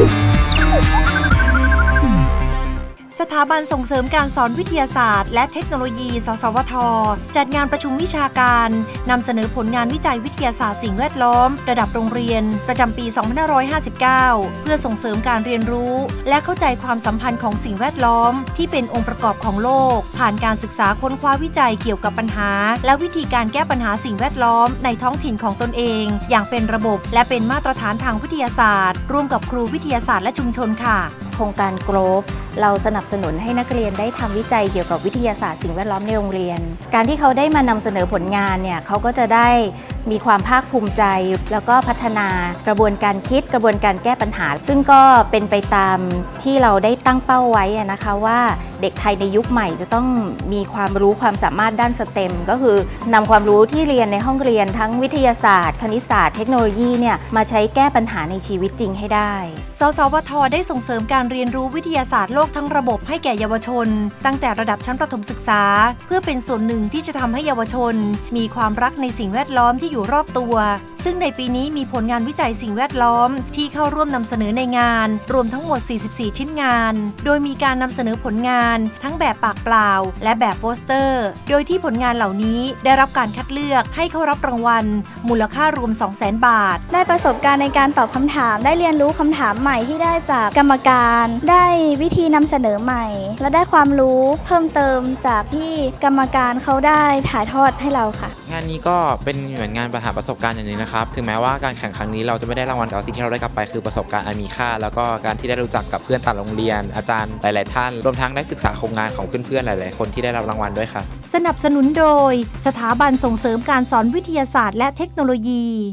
Música สถาบันส่งเสริมการสอนวิทยาศาสตร์ และเทคโนโลยี สสวท จัดงานประชุมวิชาการนำเสนอผลงานวิจัยวิทยาศาสตร์สิ่งแวดล้อม ระดับโรงเรียน ประจำปี 2559 เพื่อส่งเสริมการเรียนรู้ และเข้าใจความสัมพันธ์ของสิ่งแวดล้อม ที่เป็นองค์ประกอบของโลก ผ่านการศึกษาค้นคว้าวิจัยเกี่ยวกับปัญหา และวิธีการแก้ปัญหาสิ่งแวดล้อม ในท้องถิ่นของตนเอง อย่างเป็นระบบและเป็นมาตรฐานทางวิทยาศาสตร์ ร่วมกับครูวิทยาศาสตร์และชุมชนค่ะ โครงการโกลบเราสนับสนุนให้นักเรียนได้ทำวิจัยเกี่ยวกับวิทยาศาสตร์สิ่งแวดล้อมในโรงเรียน การที่เขาได้มานำเสนอผลงานเนี่ยเขาก็จะได้มีความภาคภูมิใจ แล้วก็พัฒนากระบวนการคิดกระบวนการแก้ปัญหา ซึ่งก็เป็นไปตามที่เราได้ตั้งเป้าไว้นะคะว่าเด็กไทยในยุคใหม่จะต้องมีความรู้ความสามารถด้านสเต็ม ก็คือนำความรู้ที่เรียนในห้องเรียนทั้งวิทยาศาสตร์ คณิตศาสตร์เทคโนโลยีเนี่ยมาใช้แก้ปัญหาในชีวิตจริงให้ได้ สสวท ได้ส่งเสริมการเรียนรู้วิทยาศาสตร์โลกทั้งระบบให้แก่เยาวชน ตั้งแต่ระดับชั้นประถมศึกษา เพื่อเป็นส่วนหนึ่งที่จะทำให้เยาวชน มีความรักในสิ่งแวดล้อมที่อยู่รอบตัว ซึ่งในปีนี้มีผลงานวิจัยสิ่งแวดล้อม ที่เข้าร่วมนำเสนอในงาน รวมทั้งหมด 44 ชิ้นงาน โดยมีการนำเสนอผลงาน ทั้งแบบปากเปล่า และแบบโปสเตอร์ โดยที่ผลงานเหล่านี้ได้รับการคัดเลือกให้เข้ารับรางวัล มูลค่ารวม 200,000 บาท ได้ประสบการณ์ในการตอบคำถาม ได้เรียนรู้คำถามใหม่ที่ได้จากกรรมการ ได้วิธีนำเสนอใหม่ และได้ความรู้เพิ่มเติมจากที่กรรมการเขาได้ถ่ายทอดให้เราค่ะานนี้ก็เป็นเหมือนงานประหาประสบการณ์อย่างนึงนะครับ ถึงแม้ว่าการแข่งครั้งนี้เราจะไม่ได้รางวัลแต่สิ่งที่เราได้กลับไปคือประสบการณ์อันมีค่า แล้วก็การที่ได้รู้จักกับเพื่อนต่างโรงเรียน อาจารย์หลาย ๆ ท่าน รวมทั้งได้ศึกษาโครงงานของเพื่อน ๆ หลาย ๆ คนที่ได้รับรางวัลด้วยครับ สนับสนุนโดย สถาบันส่งเสริมการสอนวิทยาศาสตร์และเทคโนโลยี